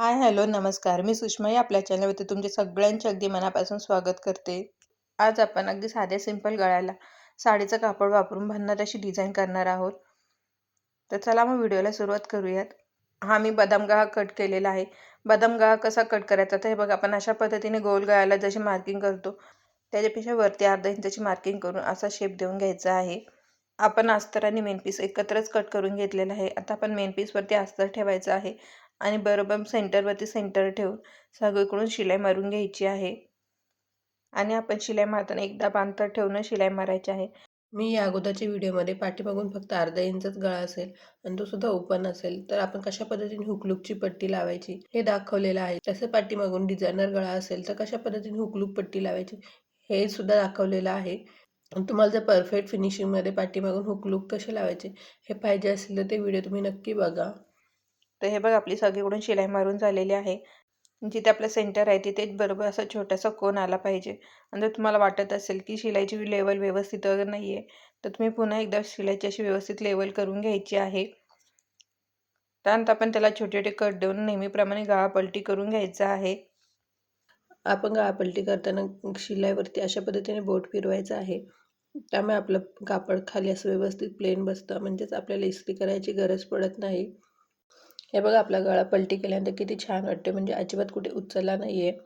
Hi hello नमस्कार. मी सुषमाई आपल्या चॅनलवरती तुमचे सगळ्यांचे अगदी मनापासून स्वागत करते. आज आपण अगदी साध्या सिंपल गळ्याला साडीचं कापड वापरून भन्नाट अशी डिझाईन करणार आहोत. तर चला मग व्हिडिओला सुरुवात करूयात. हा मी बदाम गळा कट केलेला आहे. बदाम गळा कसा कट करायचा तर हे बघा आपण अशा पद्धतीने गोल गळ्याला जशी मार्किंग करतो त्याच्यापेक्षा वरती अर्धा इंचाची मार्किंग करून असा शेप देऊन घ्यायचा आहे. आपण अस्तर आणि मेन पीस एकत्रच कट करून घेतलेला आहे. आता आपण मेन पीसवरती अस्तर ठेवायचं आहे. आणि बरोबर सेंटरवरती सेंटर ठेवून सगळीकडून शिलाई मारून घ्यायची आहे. आणि आपण शिलाई मारताना एकदा बांधतर ठेवून शिलाई मारायची आहे. मी या अगोदरच्या व्हिडिओमध्ये पाठीमागून फक्त अर्धा इंचच गळा असेल आणि तो सुद्धा ओपन असेल तर आपण कशा पद्धतीने हुकलूकची पट्टी लावायची हे दाखवलेलं आहे. तसं पाठीमागून डिझायनर गळा असेल तर कशा पद्धतीने हुकलूक पट्टी लावायची हे सुद्धा दाखवलेलं आहे. तुम्हाला जर परफेक्ट फिनिशिंगमध्ये पाठीमागून हुकलूक कसे लावायचे हे पाहिजे असेल तर ते व्हिडिओ तुम्ही नक्की बघा. तर हे बघ आपली सगळीकडून शिलाई मारून झालेली आहे. जिथे आपलं सेंटर आहे तिथेच बरोबर असा छोटासा कोण आला पाहिजे. आणि जर तुम्हाला वाटत असेल की शिलाईची लेवल व्यवस्थित नाही आहे तर तुम्ही पुन्हा एकदा शिलाईची अशी व्यवस्थित लेवल करून घ्यायची आहे. त्यानंतर आपण त्याला छोटे छोटे कट देऊन नेहमीप्रमाणे गाळा पलटी करून घ्यायचा आहे. आपण गाळा पलटी करताना शिलाईवरती अशा पद्धतीने बोट फिरवायचं आहे. त्यामुळे आपलं कापड खाली असं व्यवस्थित प्लेन बसतं. म्हणजेच आपल्याला इस्त्री करायची गरज पडत नाही. हे बघा आपला गळा पलटी केल्यानंतर किती छान वाटते म्हणजे अजिबात कुठे उचलला नाही आहे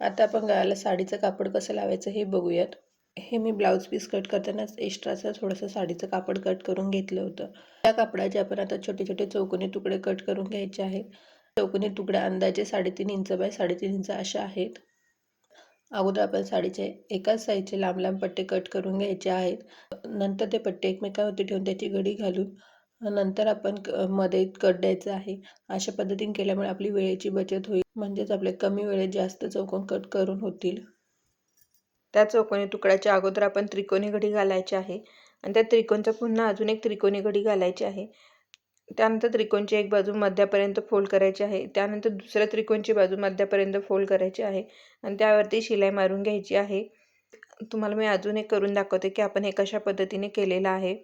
आता आपण गळ्याला साडीचं कापड कसं लावायचं हे बघूयात. हे मी ब्लाऊज पीस कट करतानाच एक्स्ट्राचं थोडंसं साडीचं कापड कट करून घेतलं होतं. त्या कापडाचे आपण आता छोटे छोटे चौकोनी तुकडे कट करून घ्यायचे आहेत. चौकोनी तुकडे अंदाजे साडेतीन इंच बाय साडेतीन इंच अशा आहेत. अगोदर आपण साडीचे एकाच साईजचे लांब लांब पट्टे कट करून घ्यायचे आहेत. नंतर ते पट्टे एकमेकांवरती ठेवून त्याची घडी घालून नंतर आपण मध्ये कट द्यायचं आहे. अशा पद्धतीने केल्यामुळे आपली वेळेची बचत होईल. म्हणजेच आपले कमी वेळेत जास्त चौकोन कट करून होतील. त्या चौकोनी तुकड्याच्या अगोदर आपण त्रिकोणी घडी घालायची आहे. आणि त्या त्रिकोणचा पुन्हा अजून एक त्रिकोणी घडी घालायची आहे. त्यानंतर त्रिकोणची एक बाजू मध्यापर्यंत फोल्ड करायची आहे. त्यानंतर दुसऱ्या त्रिकोणची बाजू मध्यापर्यंत फोल्ड करायची आहे. आणि त्यावरती शिलाई मारून घ्यायची आहे. तुम्हाला मी अजून एक करून दाखवते की आपण हे कशा पद्धतीने केलेलं आहे.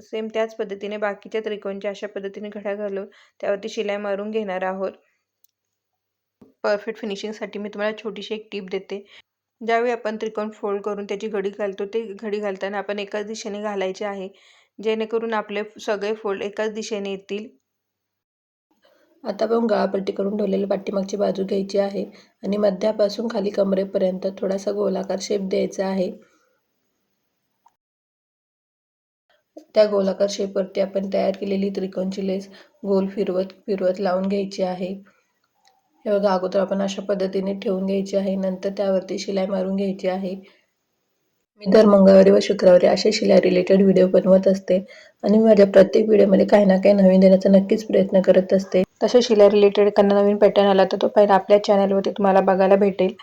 सेम त्याच पद्धतीने बाकीच्या त्रिकोणच्या अशा पद्धतीने घड्या घालून त्यावरती शिलाई मारून घेणार आहोत. परफेक्ट फिनिशिंगसाठी मी तुम्हाला छोटीशी एक टीप देते. ज्यावेळी आपण त्रिकोण फोल्ड करून त्याची घडी घालतो ते घडी घालताना आपण एकाच दिशेने घालायचे आहे. जेणेकरून आपले सगळे फोल्ड एकाच दिशेने येतील. आता आपण गळापट्टी करून ठेवलेली पाठीमागची बाजू घ्यायची आहे आणि मध्यापासून खाली कमरेपर्यंत थोडासा गोलाकार शेप द्यायचा आहे. त्या गोलाकार शेपवरती आपण तयार केलेली त्रिकोणची लेस गोल फिरवत फिरवत लावून घ्यायची आहे. हे बघा अगोदर आपण अशा पद्धतीने ठेवून घ्यायची आहे. नंतर त्यावरती शिलाई मारून घ्यायची आहे. मी दर मंगळवारी व शुक्रवारी असे शिलाई रिलेटेड व्हिडिओ बनवत असते आणि माझ्या प्रत्येक व्हिडिओमध्ये काही ना काही नवीन देण्याचा नक्कीच प्रयत्न करत असते. तसे शिलाई रिलेटेड एखादा नवीन पॅटर्न आला तर तो पहिला आपल्या चॅनलवरती तुम्हाला बघायला भेटेल.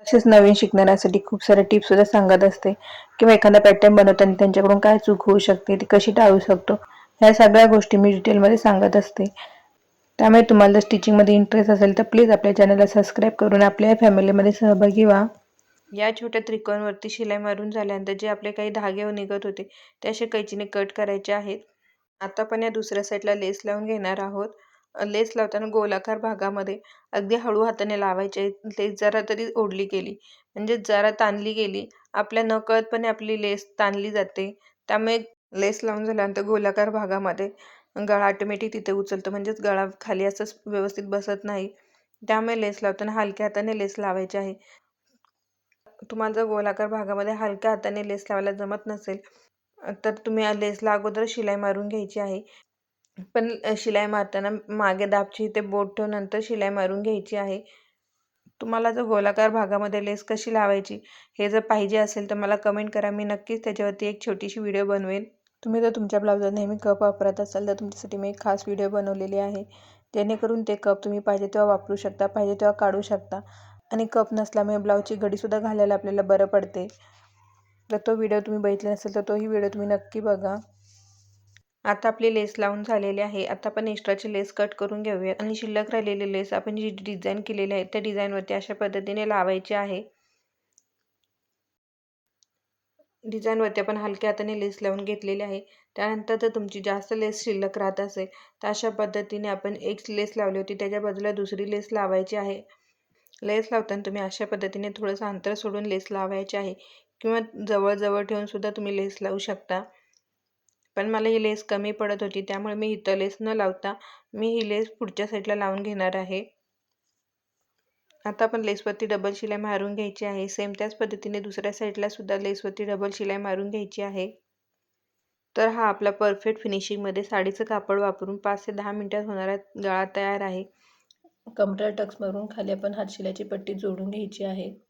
तसेच नवीन शिकणाऱ्यांसाठी खूप सारे टिप्ससुद्धा सांगत असते. किंवा एखादा पॅटर्न बनवताना त्यांच्याकडून काय चूक होऊ शकते ती कशी टाळू शकतो ह्या सगळ्या गोष्टी मी डिटेलमध्ये सांगत असते. त्यामुळे तुम्हाला जर स्टिचिंगमध्ये इंटरेस्ट असेल तर प्लीज आपल्या चॅनलला सबस्क्राईब करून आपल्या फॅमिलीमध्ये सहभागी व्हा. या छोट्या त्रिकोणवरती शिलाई मारून झाल्यानंतर जे आपले काही धागे निघत होते ते असे कैचीने कट करायचे आहेत. आता पण या दुसऱ्या साईडला लेस लावून घेणार आहोत. लेस लावताना गोलाकार भागामध्ये अगदी हळू हाताने लावायचे. लेस जरा तरी ओढली गेली. म्हणजे जरा ताणली गेली. आपल्या नकळतपणे आपली लेस ताणली जाते. त्यामुळे लेस लावून झाल्यानंतर गोलाकार भागामध्ये गळा ऑटोमॅटिक तिथे उचलतो. म्हणजेच गळा खाली असंच व्यवस्थित बसत नाही. त्यामुळे लेस लावताना हलक्या हाताने लेस लावायचे आहे. तुम्हाला जर गोलाकार भागामध्ये हलक्या हाताने लेस लावायला जमत नसेल तर तुम्ही लेसला अगोदर शिलाई मारून घ्यायची आहे. पण शिलाई मारताना मागे दाबची इथे बोट ठेवून नंतर शिलाई मारून घ्यायची आहे. तुम्हाला जर गोलाकार भागामध्ये लेस कशी लावायची हे जर पाहिजे असेल तर मला कमेंट करा. मी नक्कीच त्याच्यावरती एक छोटीशी व्हिडिओ बनवेन. तुम्ही जर तुमच्या ब्लाउजवर नेहमी कप वापरत असाल तर तुमच्यासाठी मी एक खास व्हिडिओ बनवलेली आहे. जेणेकरून ते कप तुम्ही पाहिजे तेव्हा वापरू शकता पाहिजे तेव्हा काढू शकता. आणि कप नसल्यामुळे ब्लाऊजची घडीसुद्धा घालायला आपल्याला बरं पडते. तर तो व्हिडिओ तुम्ही बघितला नसेल तर तोही व्हिडिओ तुम्ही नक्की बघा. आता आपली लेस लावून झालेली आहे. आता आपण एक्स्ट्राची लेस कट करून घेऊया आणि शिल्लक राहिलेली लेस आपण जी डिझाईन केलेली आहे त्या डिझाईनवरती अशा पद्धतीने लावायची आहे. डिझाईनवरती आपण हलक्या हाताने लेस लावून घेतलेली आहे. त्यानंतर जर तुमची जास्त लेस शिल्लक राहत असेल तर अशा पद्धतीने आपण एक लेस लावली होती. त्याच्या बाजूला दुसरी लेस लावायची आहे. लेस लावताना तुम्ही अशा पद्धतीने थोडंसं अंतर सोडून लेस लावायचे आहे. किंवा जवळजवळ ठेवूनसुद्धा तुम्ही लेस लावू शकता. पण मला ही लेस कमी पडत होती त्यामुळे मी इथं लेस न लावता मी ही लेस पुढच्या साईडला लावून घेणार आहे. आता आपण लेसवरती डबल शिलाई मारून घ्यायची आहे. सेम त्याच पद्धतीने दुसऱ्या साईडला सुद्धा लेसवरती डबल शिलाई मारून घ्यायची आहे. तर हा आपला परफेक्ट फिनिशिंगमध्ये साडीचं कापड वापरून पाच ते दहा मिनटात होणारा गळा तयार आहे. कमरा टक्स मारून खाली आपण हात शिलाईची पट्टी जोडून घ्यायची आहे.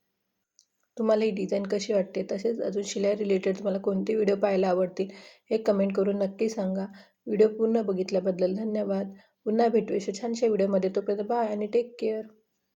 तुम्हाला ही डिझाईन कशी वाटते? तसेच अजून शिलाई रिलेटेड तुम्हाला कोणते व्हिडिओ पाहायला आवडतील हे कमेंट करून नक्की सांगा. व्हिडिओ पूर्ण बघितल्याबद्दल धन्यवाद. पुन्हा भेटू अशा छानशा व्हिडिओमध्ये तोपर्यंत बाय आणि टेक केअर